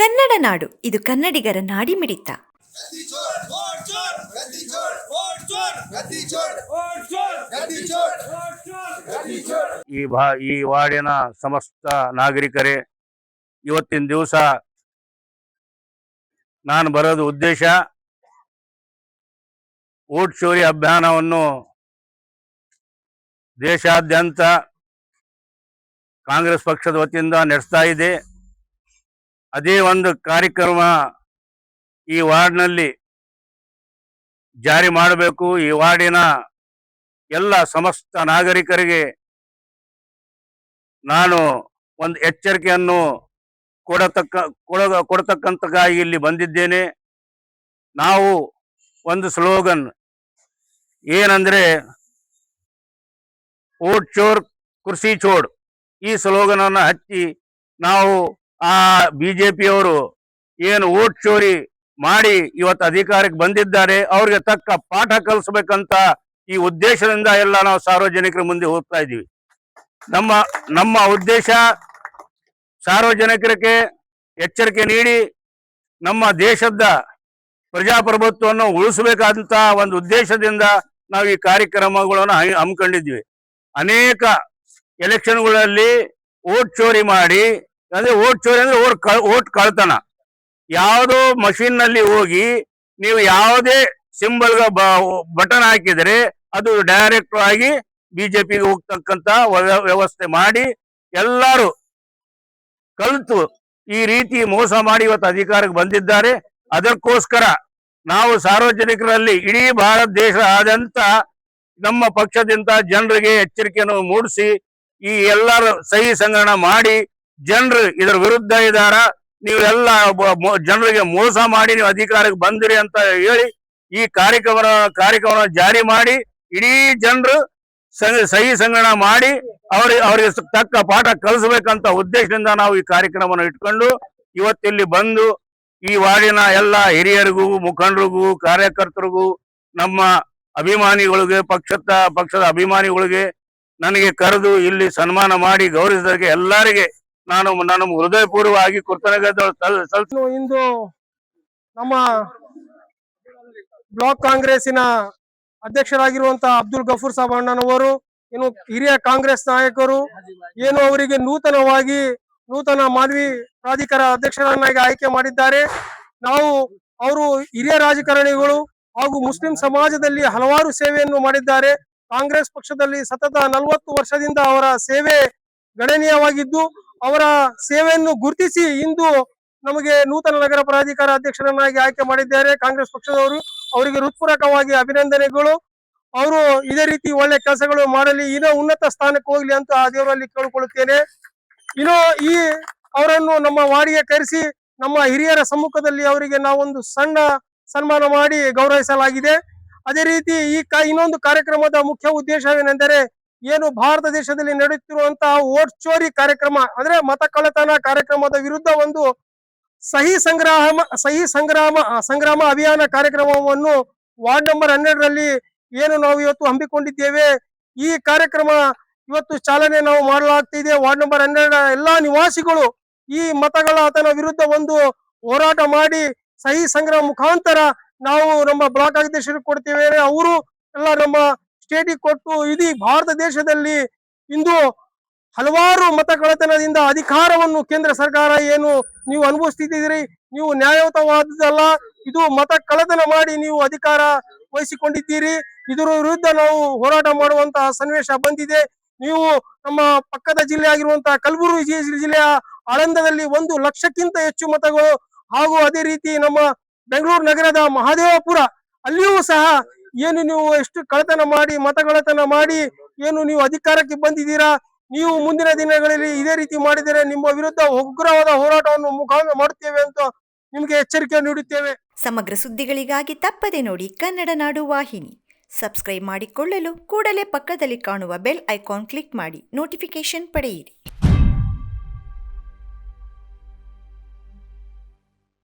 ಕನ್ನಡ ನಾಡು, ಇದು ಕನ್ನಡಿಗರ ನಾಡಿ ಮಿಡಿತ ಈ ಭಾ, ಈ ವಾರ್ಡಿನ ಸಮಸ್ತ ನಾಗರಿಕರೇ, ಇವತ್ತಿನ ದಿವಸ ನಾನು ಬರೋದು ಉದ್ದೇಶ ಓಟ್ ಚೋರಿ ಅಭಿಯಾನವನ್ನು ದೇಶಾದ್ಯಂತ ಕಾಂಗ್ರೆಸ್ ಪಕ್ಷದ ವತಿಯಿಂದ ನಡೆಸ್ತಾ ಇದೆ. ಅದೇ ಒಂದು ಕಾರ್ಯಕ್ರಮ ಈ ವಾರ್ಡ್ನಲ್ಲಿ ಜಾರಿ ಮಾಡಬೇಕು. ಈ ವಾರ್ಡಿನ ಎಲ್ಲ ಸಮಸ್ತ ನಾಗರಿಕರಿಗೆ ನಾನು ಒಂದು ಎಚ್ಚರಿಕೆಯನ್ನು ಕೊಡತಕ್ಕ ಕೊಡ ಕೊಡತಕ್ಕಂಥಕ್ಕಾಗಿ ಇಲ್ಲಿ ಬಂದಿದ್ದೇನೆ. ನಾವು ಒಂದು ಸ್ಲೋಗನ್ ಏನಂದ್ರೆ, ಓಟ್ ಚೋರ್ ಕೃಷಿ ಚೋಡ್ ಈ ಸ್ಲೋಗನನ್ನು ಹಚ್ಚಿ ನಾವು ಆ ಬಿಜೆಪಿಯವರು ಏನು ಓಟ್ ಚೋರಿ ಮಾಡಿ ಇವತ್ತು ಅಧಿಕಾರಕ್ಕೆ ಬಂದಿದ್ದಾರೆ, ಅವ್ರಿಗೆ ತಕ್ಕ ಪಾಠ ಕಲಿಸ್ಬೇಕಂತ ಈ ಉದ್ದೇಶದಿಂದ ಎಲ್ಲ ನಾವು ಸಾರ್ವಜನಿಕರ ಮುಂದೆ ಹೋಗ್ತಾ ಇದ್ದೀವಿ. ನಮ್ಮ ನಮ್ಮ ಉದ್ದೇಶ ಸಾರ್ವಜನಿಕರಿಗೆ ಎಚ್ಚರಿಕೆ ನೀಡಿ ನಮ್ಮ ದೇಶದ ಪ್ರಜಾಪ್ರಭುತ್ವವನ್ನು ಉಳಿಸಬೇಕಾದಂತ ಒಂದು ಉದ್ದೇಶದಿಂದ ನಾವು ಈ ಕಾರ್ಯಕ್ರಮಗಳನ್ನು ಹಮ್ಮಿಕೊಂಡಿದ್ವಿ ಅನೇಕ ಎಲೆಕ್ಷನ್ಗಳಲ್ಲಿ ಓಟ್ ಚೋರಿ ಮಾಡಿ ಅಂದ್ರೆ ಓಟ್ ಚೋರಿ ಅಂದ್ರೆ ಓಟ್ ಓಟ್ ಕಳ್ತನ. ಯಾವುದೋ ಮಷಿನ್ನಲ್ಲಿ ಹೋಗಿ ನೀವು ಯಾವುದೇ ಸಿಂಬಲ್ ಬಟನ್ ಹಾಕಿದರೆ ಅದು ಡೈರೆಕ್ಟ್ ಆಗಿ ಬಿಜೆಪಿಗೆ ಹೋಗ್ತಕ್ಕಂತ ವ್ಯ- ವ್ಯವಸ್ಥೆ ಮಾಡಿ ಎಲ್ಲರೂ ಕಲ್ತು ಈ ರೀತಿ ಮೋಸ ಮಾಡಿ ಇವತ್ತು ಅಧಿಕಾರಕ್ಕೆ ಬಂದಿದ್ದಾರೆ. ಅದಕ್ಕೋಸ್ಕರ ನಾವು ಸಾರ್ವಜನಿಕರಲ್ಲಿ ಇಡೀ ಭಾರತ ದೇಶ ಆದಂತ ನಮ್ಮ ಪಕ್ಷದಿಂದ ಜನರಿಗೆ ಎಚ್ಚರಿಕೆಯನ್ನು ಮೂಡಿಸಿ ಈ ಎಲ್ಲರ ಸಹಿ ಸಂಗ್ರಹಣ ಮಾಡಿ ಜನರು ಇದರ ವಿರುದ್ಧ ಇದ್ದಾರ ನೀವೆಲ್ಲ ಜನರಿಗೆ ಮೋಸ ಮಾಡಿ ನೀವು ಅಧಿಕಾರಕ್ಕೆ ಬಂದಿರಿ ಅಂತ ಹೇಳಿ ಈ ಕಾರ್ಯಕ್ರಮ ಕಾರ್ಯಕ್ರಮ ಜಾರಿ ಮಾಡಿ ಇಡೀ ಜನರು ಸಹಿ ಸಂಗ್ರಹಣ ಮಾಡಿ ಅವ್ರಿಗೆ, ಅವರಿಗೆ ತಕ್ಕ ಪಾಠ ಕಲಿಸ್ಬೇಕಂತ ಉದ್ದೇಶದಿಂದ ನಾವು ಈ ಕಾರ್ಯಕ್ರಮವನ್ನು ಇಟ್ಕೊಂಡು ಇವತ್ತಿಲ್ಲಿ ಬಂದು ಈ ವಾರ್ಡಿನ ಎಲ್ಲ ಹಿರಿಯರಿಗೂ, ಮುಖಂಡರಿಗೂ, ಕಾರ್ಯಕರ್ತರಿಗೂ, ನಮ್ಮ ಅಭಿಮಾನಿಗಳಿಗೆ, ಪಕ್ಷದ ಪಕ್ಷದ ಅಭಿಮಾನಿಗಳಿಗೆ ನನಗೆ ಕರೆದು ಇಲ್ಲಿ ಸನ್ಮಾನ ಮಾಡಿ ಗೌರವಿಸಿದಕ್ಕೆ ಎಲ್ಲರಿಗೆ ನಾನು ನಾನು ಹೃದಯಪೂರ್ವವಾಗಿ ಸಲ್- ಇಂದು ನಮ್ಮ ಬ್ಲಾಕ್ ಕಾಂಗ್ರೆಸ್ಸಿನ ಅಧ್ಯಕ್ಷರಾಗಿರುವಂತಹ ಅಬ್ದುಲ್ ಗಫೂರ್ ಸಾಬ್ ಅಣ್ಣನವರು ಏನು ಹಿರಿಯ ಕಾಂಗ್ರೆಸ್ ನಾಯಕರು, ಏನು ಅವರಿಗೆ ನೂತನವಾಗಿ, ನೂತನ ಮಾನವಿ ಪ್ರಾಧಿಕಾರ ಅಧ್ಯಕ್ಷರನ್ನಾಗಿ ಆಯ್ಕೆ ಮಾಡಿದ್ದಾರೆ. ನಾವು ಅವರು ಹಿರಿಯ ರಾಜಕಾರಣಿಗಳು ಹಾಗೂ ಮುಸ್ಲಿಂ ಸಮಾಜದಲ್ಲಿ ಹಲವಾರು ಸೇವೆಯನ್ನು ಮಾಡಿದ್ದಾರೆ. ಕಾಂಗ್ರೆಸ್ ಪಕ್ಷದಲ್ಲಿ ಸತತ ನಲವತ್ತು ವರ್ಷದಿಂದ ಅವರ ಸೇವೆ ಗಣನೀಯವಾಗಿದ್ದು ಅವರ ಸೇವೆಯನ್ನು ಗುರುತಿಸಿ ಇಂದು ನಮಗೆ ನೂತನ ನಗರ ಪ್ರಾಧಿಕಾರ ಅಧ್ಯಕ್ಷರನ್ನಾಗಿ ಆಯ್ಕೆ ಮಾಡಿದ್ದಾರೆ ಕಾಂಗ್ರೆಸ್ ಪಕ್ಷದವರು. ಅವರಿಗೆ ಹೃತ್ಪೂರ್ವಕವಾಗಿ ಅಭಿನಂದನೆಗಳು. ಅವರು ಇದೇ ರೀತಿ ಒಳ್ಳೆ ಕೆಲಸಗಳು ಮಾಡಲಿ, ಇನ್ನೂ ಉನ್ನತ ಸ್ಥಾನಕ್ಕೆ ಹೋಗ್ಲಿ ಅಂತ ಆ ದೇವರಲ್ಲಿ ಕೇಳಿಕೊಳ್ಳುತ್ತೇನೆ. ಇನ್ನು ಈ ಅವರನ್ನು ನಮ್ಮ ವಾಡಿಗೆ ಕರೆಸಿ ನಮ್ಮ ಹಿರಿಯರ ಸಮ್ಮುಖದಲ್ಲಿ ಅವರಿಗೆ ನಾವೊಂದು ಸಣ್ಣ ಸನ್ಮಾನ ಮಾಡಿ ಗೌರವಿಸಲಾಗಿದೆ. ಅದೇ ರೀತಿ ಈ ಇನ್ನೊಂದು ಕಾರ್ಯಕ್ರಮದ ಮುಖ್ಯ ಉದ್ದೇಶವೇನೆಂದರೆ ಏನು ಭಾರತ ದೇಶದಲ್ಲಿ ನಡೆಯುತ್ತಿರುವಂತಹ ಓಟ್ ಚೋರಿ ಕಾರ್ಯಕ್ರಮ, ಅಂದ್ರೆ ಮತ ಕಳ್ಳತನ ಕಾರ್ಯಕ್ರಮದ ವಿರುದ್ಧ ಒಂದು ಸಹಿ ಸಂಗ್ರಾಮ ಸಹಿ ಸಂಗ್ರಾಮ ಸಂಗ್ರಾಮ ಅಭಿಯಾನ ಕಾರ್ಯಕ್ರಮವನ್ನು ವಾರ್ಡ್ ನಂಬರ್ ಹನ್ನೆರಡರಲ್ಲಿ ಏನು ನಾವು ಇವತ್ತು ಹಮ್ಮಿಕೊಂಡಿದ್ದೇವೆ, ಈ ಕಾರ್ಯಕ್ರಮ ಇವತ್ತು ಚಾಲನೆ ನಾವು ಮಾಡಲಾಗ್ತಿದೆ. ವಾರ್ಡ್ ನಂಬರ್ ಹನ್ನೆರಡ ಎಲ್ಲಾ ನಿವಾಸಿಗಳು ಈ ಮತಗಳ ಆತನ ವಿರುದ್ಧ ಒಂದು ಹೋರಾಟ ಮಾಡಿ ಸಹಿ ಸಂಗ್ರಹ ಮುಖಾಂತರ ನಾವು ನಮ್ಮ ಬ್ಲಾಕ್ ಅಧ್ಯಕ್ಷರಿಗೆ ಕೊಡ್ತೇವೆ. ಅವರು ಎಲ್ಲ ನಮ್ಮ ಸ್ಟೇಟಿಗೆ ಕೊಟ್ಟು ಇಡೀ ಭಾರತ ದೇಶದಲ್ಲಿ ಇಂದು ಹಲವಾರು ಮತ ಕಳ್ಳತನದಿಂದ ಅಧಿಕಾರವನ್ನು ಕೇಂದ್ರ ಸರ್ಕಾರ ಏನು ನೀವು ಅನುಭವಿಸ್ತಿದ್ದೀರಿ? ನೀವು ನ್ಯಾಯಯುತವಾದದಲ್ಲ ಇದು ಮತ ಕಳ್ಳತನ ಮಾಡಿ ನೀವು ಅಧಿಕಾರ ವಹಿಸಿಕೊಂಡಿದ್ದೀರಿ. ಇದರ ವಿರುದ್ಧ ನಾವು ಹೋರಾಟ ಮಾಡುವಂತಹ ಸನ್ನಿವೇಶ ಬಂದಿದೆ. ನೀವು ನಮ್ಮ ಪಕ್ಕದ ಜಿಲ್ಲೆ ಆಗಿರುವಂತಹ ಕಲಬುರಗಿ ಜಿಲ್ಲೆಯ ಆಳಂದದಲ್ಲಿ ಒಂದು ಲಕ್ಷಕ್ಕಿಂತ ಹೆಚ್ಚು ಮತಗಳು ಹಾಗೂ ಅದೇ ರೀತಿ ನಮ್ಮ ಬೆಂಗಳೂರು ನಗರದ ಮಹಾದೇವಪುರ ಅಲ್ಲಿಯೂ ಸಹ ಏನು ನೀವು ಎಷ್ಟು ಕಳ್ಳತನ ಮಾಡಿ ಮತಗಳತನ ಮಾಡಿ, ಏನು ನೀವು ಅಧಿಕಾರಕ್ಕೆ ಬಂದಿದ್ದೀರಾ? ನೀವು ಮುಂದಿನ ದಿನಗಳಲ್ಲಿ ಇದೇ ರೀತಿ ಮಾಡಿದರೆ ನಿಮ್ಮ ವಿರುದ್ಧ ಉಗ್ರವಾದ ಹೋರಾಟವನ್ನು ಮುಖಾಂತರ ಮಾಡುತ್ತೇವೆ ಅಂತ ನಿಮಗೆ ಎಚ್ಚರಿಕೆ ನೀಡುತ್ತೇವೆ. ಸಮಗ್ರ ಸುದ್ದಿಗಳಿಗಾಗಿ ತಪ್ಪದೆ ನೋಡಿ ಕನ್ನಡ ನಾಡು ವಾಹಿನಿ. ಸಬ್ಸ್ಕ್ರೈಬ್ ಮಾಡಿಕೊಳ್ಳಲು ಕೂಡಲೇ ಪಕ್ಕದಲ್ಲಿ ಕಾಣುವ ಬೆಲ್ ಐಕಾನ್ ಕ್ಲಿಕ್ ಮಾಡಿ ನೋಟಿಫಿಕೇಶನ್ ಪಡೆಯಿರಿ.